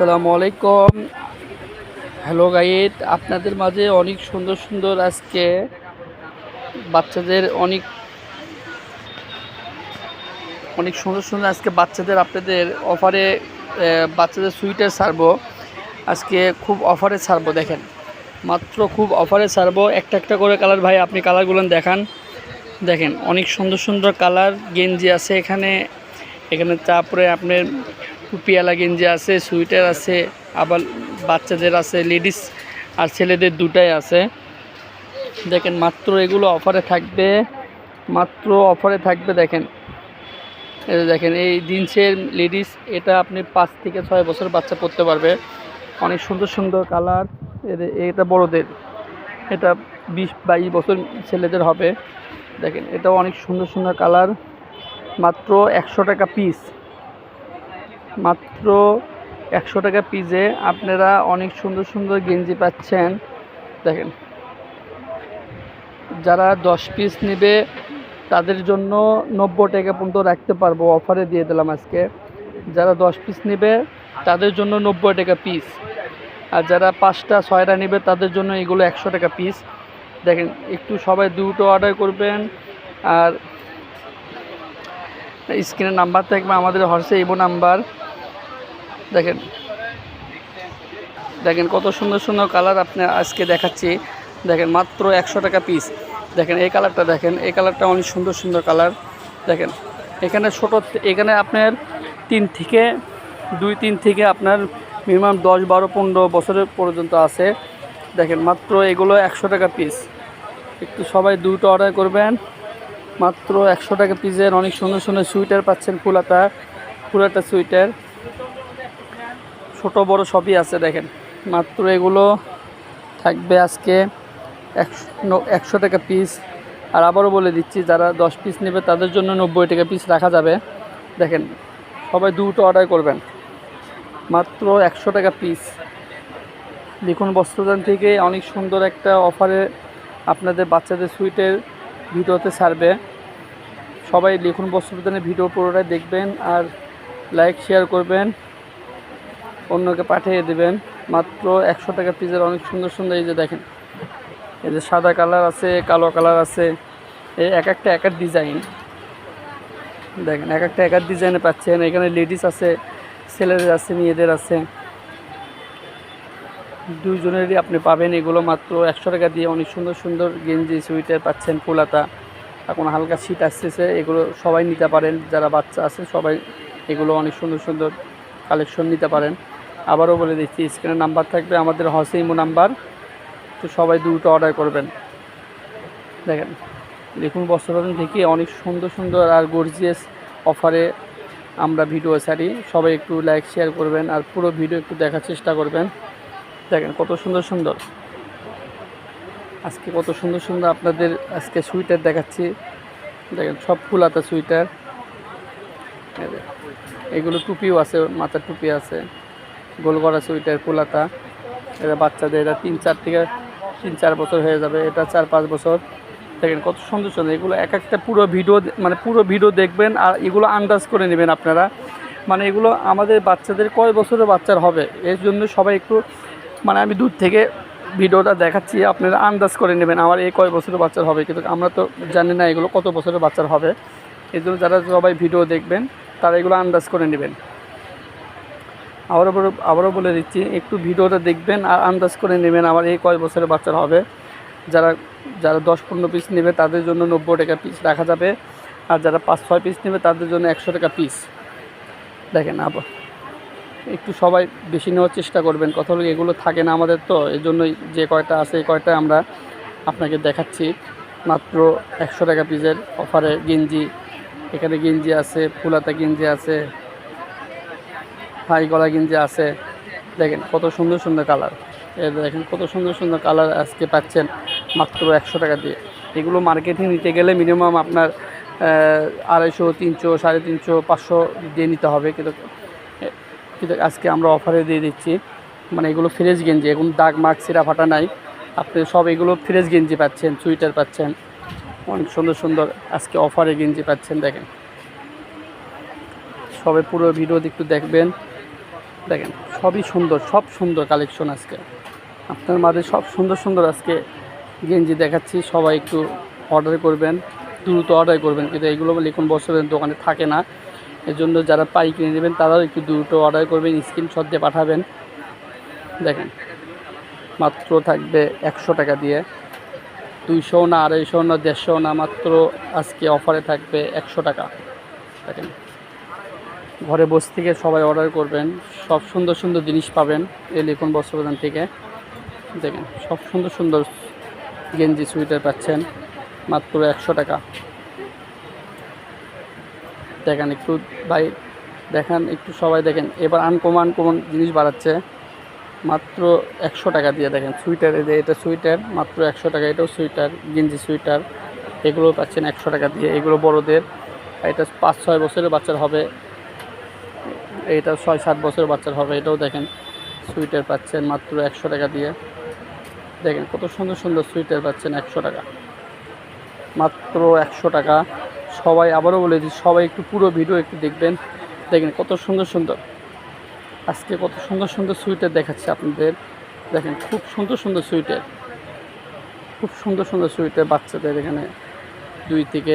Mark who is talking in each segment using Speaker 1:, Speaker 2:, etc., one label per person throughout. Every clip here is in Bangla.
Speaker 1: আসসালামু আলাইকুম। হ্যালো গাইড আপনাদের মাঝে অনেক সুন্দর সুন্দর আজকে বাচ্চাদের অনেক অনেক সুন্দর সুন্দর আজকে বাচ্চাদের আপনাদের অফারে বাচ্চাদের সুইটার ছাড়বো। আজকে খুব অফারে ছাড়বো, দেখেন। মাত্র খুব অফারে ছাড়বো। একটা একটা করে কালার ভাই, আপনি কালারগুলো দেখান। দেখেন, অনেক সুন্দর সুন্দর কালার গেঞ্জি আছে এখানে। এখানে তারপরে আপনার টুপিওয়ালা গেঞ্জি আছে, সুইটার আছে, আবার বাচ্চাদের আছে, লেডিস আর ছেলেদের দুটাই আছে। দেখেন, মাত্র এগুলো অফারে থাকবে, মাত্র অফারে থাকবে, দেখেন। দেখেন, এই জিন্সের লেডিস, এটা আপনি পাঁচ থেকে ছয় বছর বাচ্চা পরতে পারবে। অনেক সুন্দর সুন্দর কালার। এটা বড়দের। এটা বিশ বাইশ বছর ছেলেদের হবে। দেখেন, এটাও অনেক সুন্দর সুন্দর কালার। মাত্র একশো টাকা পিস। মাত্র একশো টাকা পিসে আপনারা অনেক সুন্দর সুন্দর গেঞ্জি পাচ্ছেন। দেখেন। যারা দশ পিস নেবে, তাদের জন্য নব্বই টাকা পর্যন্ত রাখতে পারব, অফারে দিয়ে দিলাম আজকে। যারা দশ পিস নেবে, তাদের জন্য নব্বই টাকা পিস আর যারা পাঁচটা, ছয়টা নেবে, তাদের জন্য এগুলো একশো টাকা পিস দেখেন, একটু সবাই দুটো অর্ডার করবেন, আর স্ক্রিনের নাম্বার থাকবে আমাদের হর্ষে ইবো নাম্বার। দেখেন। দেখেন কত সুন্দর সুন্দর কালার আপনি আজকে দেখাচ্ছি। দেখেন মাত্র একশো টাকা পিস দেখেন এই কালারটা দেখেন, এই কালারটা অনেক সুন্দর সুন্দর কালার। দেখেন, এখানে ছোটো এখানে আপনার তিন থেকে, দুই তিন থেকে আপনার মিনিমাম দশ, বারো, পনেরো বছরের পর্যন্ত আছে। দেখেন মাত্র এগুলো একশো টাকা পিস একটু সবাই দুটো অর্ডার করবেন। মাত্র একশো টাকা পিসের অনেক সুন্দর সুন্দর সুইটার পাচ্ছেন ফুলাতা ফুলাতা সুইটার ছোট, বড় সবই আছে দেখেন। মাত্র এগুলো থাকবে আজকে একশো টাকা পিস আর আবারও বলে দিচ্ছি, যারা দশ পিস নেবে তাদের জন্য নব্বই টাকা পিস রাখা যাবে। দেখেন, সবাই দুটো অর্ডার করবেন। মাত্র একশো টাকা পিস লিখুন বস্ত্রদান থেকে অনেক সুন্দর একটা অফারে আপনাদের বাচ্চাদের সুইটের ভিডিওতে ছাড়বে। সবাই লিখুন বস্ত্রদানের ভিডিও পুরোটাই দেখবেন আর লাইক, শেয়ার করবেন। অন্যকে পাঠিয়ে দেবেন। মাত্র একশো টাকা পিসের অনেক সুন্দর সুন্দর এই যে দেখেন। এই যে সাদা কালার আছে, কালো কালার আছে। এই এক একটা এক এক ডিজাইন দেখেন, এক একটা এক এক ডিজাইনে পাচ্ছেন। এখানে লেডিস আছে, ছেলেদের আছে, মেয়েদের আছে। দুজনেরই আপনি পাবেন। এগুলো মাত্র একশো টাকা দিয়ে অনেক সুন্দর সুন্দর গেঞ্জি সুইটার পাচ্ছেন ফুলাতা এখন হালকা শীত আসতেছে, এগুলো সবাই নিতে পারেন, যারা বাচ্চা আছে সবাই এগুলো অনেক সুন্দর সুন্দর কালেকশন নিতে পারেন। আবারও বলে দিচ্ছি স্ক্রিনের নাম্বার থাকবে আমাদের হসিমো নাম্বার তো সবাই দুটো অর্ডার করবেন। দেখেন, দেখুন বস্ত্রবাদন থেকে অনেক সুন্দর সুন্দর আর গর্জিয়াস অফারে আমরা ভিডিও ছাড়ি। সবাই একটু লাইক শেয়ার করবেন আর পুরো ভিডিও একটু দেখার চেষ্টা করবেন। দেখেন কত সুন্দর সুন্দর। আজকে কত সুন্দর সুন্দর আপনাদের আজকে সুইটার দেখাচ্ছি। দেখেন, সব ফুলাতা সুইটার এগুলো টুপিও আছে, মাথার টুপি আছে। গোল করা সুইটার ফুলাতা। এটা বাচ্চাদের, এটা তিন চার থেকে তিন চার বছর হয়ে যাবে, এটা চার পাঁচ বছর। দেখেন, কত সুন্দর সুন্দর, এগুলো এক একটা পুরো ভিডিও মানে পুরো ভিডিও দেখবেন আর এগুলো আন্দাজ করে নেবেন আপনারা। মানে এগুলো আমাদের বাচ্চাদের কয় বছরের বাচ্চার হবে? এর জন্য সবাই একটু মানে আমি দূর থেকে ভিডিওটা দেখাচ্ছি, আপনারা আন্দাজ করে নেবেন আমার এই কয় বছরের বাচ্চার হবে, কিন্তু আমরা তো জানি না এগুলো কত বছরের বাচ্চার হবে। এই জন্য যারা সবাই ভিডিও দেখবেন, তারা এগুলো আন্দাজ করে নেবেন। আবারও আবারও বলে দিচ্ছি, একটু ভিডিওটা দেখবেন আর আন্দাজ করে নেবেন আমার এই কয় বছরের বাচ্চার হবে। যারা যারা দশ পনেরো পিস নেবে, তাদের জন্য নব্বই টাকা পিস রাখা যাবে। আর যারা পাঁচ ছয় পিস নেবে, তাদের জন্য একশো টাকা পিস দেখেন আবার। একটু সবাই বেশি নেওয়ার চেষ্টা করবেন। কথা হলো এগুলো থাকে না আমাদের তো এই জন্যই যে কয়টা আছে এই কয়টা আমরা আপনাকে দেখাচ্ছি। মাত্র একশো টাকা পিসের অফারে গেঞ্জি, এখানে গেঞ্জি আছে, ফুলাতা গেঞ্জি আছে, হাই গলা গেঞ্জি আছে। দেখেন কত সুন্দর সুন্দর কালার। দেখেন কত সুন্দর সুন্দর কালার আজকে পাচ্ছেন মাত্র একশো টাকা দিয়ে। এগুলো মার্কেটে নিতে গেলে মিনিমাম আপনার আড়াইশো, তিনশো, সাড়ে তিনশো, পাঁচশো দিয়ে নিতে হবে। কিন্তু কিন্তু আজকে আমরা অফারে দিয়ে দিচ্ছি। মানে এগুলো ফ্রেশ গেঞ্জি, এখন দাগ মাগ, সিরা ফাটা নাই। আপনি সব এগুলো ফ্রেশ গেঞ্জি পাচ্ছেন সুইটার পাচ্ছেন। অনেক সুন্দর সুন্দর আজকে অফারে গেঞ্জি পাচ্ছেন, দেখেন। সবাই পুরো ভিডিও একটু দেখবেন। দেখেন, সবই সুন্দর, সব সুন্দর কালেকশন আজকে। আপনার মাঝে সব সুন্দর সুন্দর আজকে গেঞ্জি দেখাচ্ছি, সবাই একটু অর্ডার করবেন, দ্রুত অর্ডার করবেন। কিন্তু এইগুলো লিখুন বছরের দোকানে থাকে না। এজন্য যারা পাই কিনে নেবেন, তারাও একটু দ্রুত অর্ডার করবেন স্ক্রিনশট দিয়ে পাঠাবেন। দেখেন, মাত্র থাকবে একশো টাকা দিয়ে। দুইশো না আড়াইশো না দেড়শো না মাত্র আজকে অফারে থাকবে একশো টাকা। দেখেন, ঘরে বসে থেকে সবাই অর্ডার করবেন, সব সুন্দর সুন্দর জিনিস পাবেন এই লিখুন বস্ত্রপ্রদান থেকে। দেখেন, সব সুন্দর সুন্দর গেঞ্জি সুইটার পাচ্ছেন, মাত্র একশো টাকা। দেখেন একটু, ভাই, দেখেন, একটু সবাই দেখেন। এবার আনকমন আনকমন জিনিস বাড়াচ্ছে। মাত্র একশো টাকা দিয়ে দেখেন সুইটার এই যে এটা সুইটার মাত্র একশো টাকা, এটাও সুইটার গেঞ্জি সুইটার এগুলো পাচ্ছেন একশো টাকা দিয়ে। এগুলো বড়দের, এটা পাঁচ, ছয় বছরের বাচ্চার হবে। এটা ছয়, সাত বছরের বাচ্চার হবে, এটাও দেখেন সুইটার পাচ্ছেন মাত্র একশো টাকা দিয়ে। দেখেন কত সুন্দর সুন্দর সুইটার পাচ্ছেন একশো টাকা। মাত্র একশো টাকা। সবাই আবারও বলে দিই সবাই একটু পুরো ভিডিও একটু দেখবেন। দেখেন কত সুন্দর সুন্দর। আজকে কত সুন্দর সুন্দর সুইটার দেখাচ্ছে আপনাদের। দেখেন খুব সুন্দর সুন্দর সুইটার। খুব সুন্দর সুন্দর সুইটার বাচ্চাদের এখানে দুই থেকে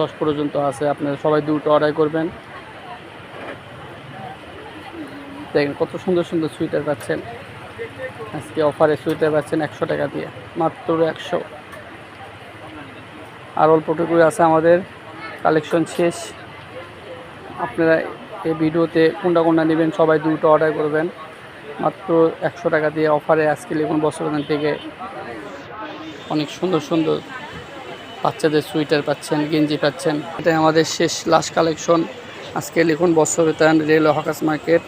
Speaker 1: দশ পর্যন্ত আছে। আপনারা সবাই দুটো অর্ডার করবেন। দেখেন কত সুন্দর সুন্দর সুইটার পাচ্ছেন। আজকে অফারে সুইটার পাচ্ছেন একশো টাকা দিয়ে। মাত্র একশো। আর অল্পটুকু আছে আমাদের। কালেকশন শেষ। আপনারা এই ভিডিওতে কোনটা কোনটা নেবেন, সবাই দুটো অর্ডার করবেন। মাত্র একশো টাকা দিয়ে অফারে আজকে লিখুন বস্ত্রদান থেকে অনেক সুন্দর সুন্দর বাচ্চাদের সুইটার পাচ্ছেন, গেঞ্জি পাচ্ছেন। এটাই আমাদের শেষ লাস্ট কালেকশন আজকে লিখুন বস্ত্রবিতান rail hawkers market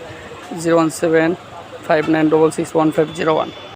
Speaker 1: zero one seven five nine double six one five zero one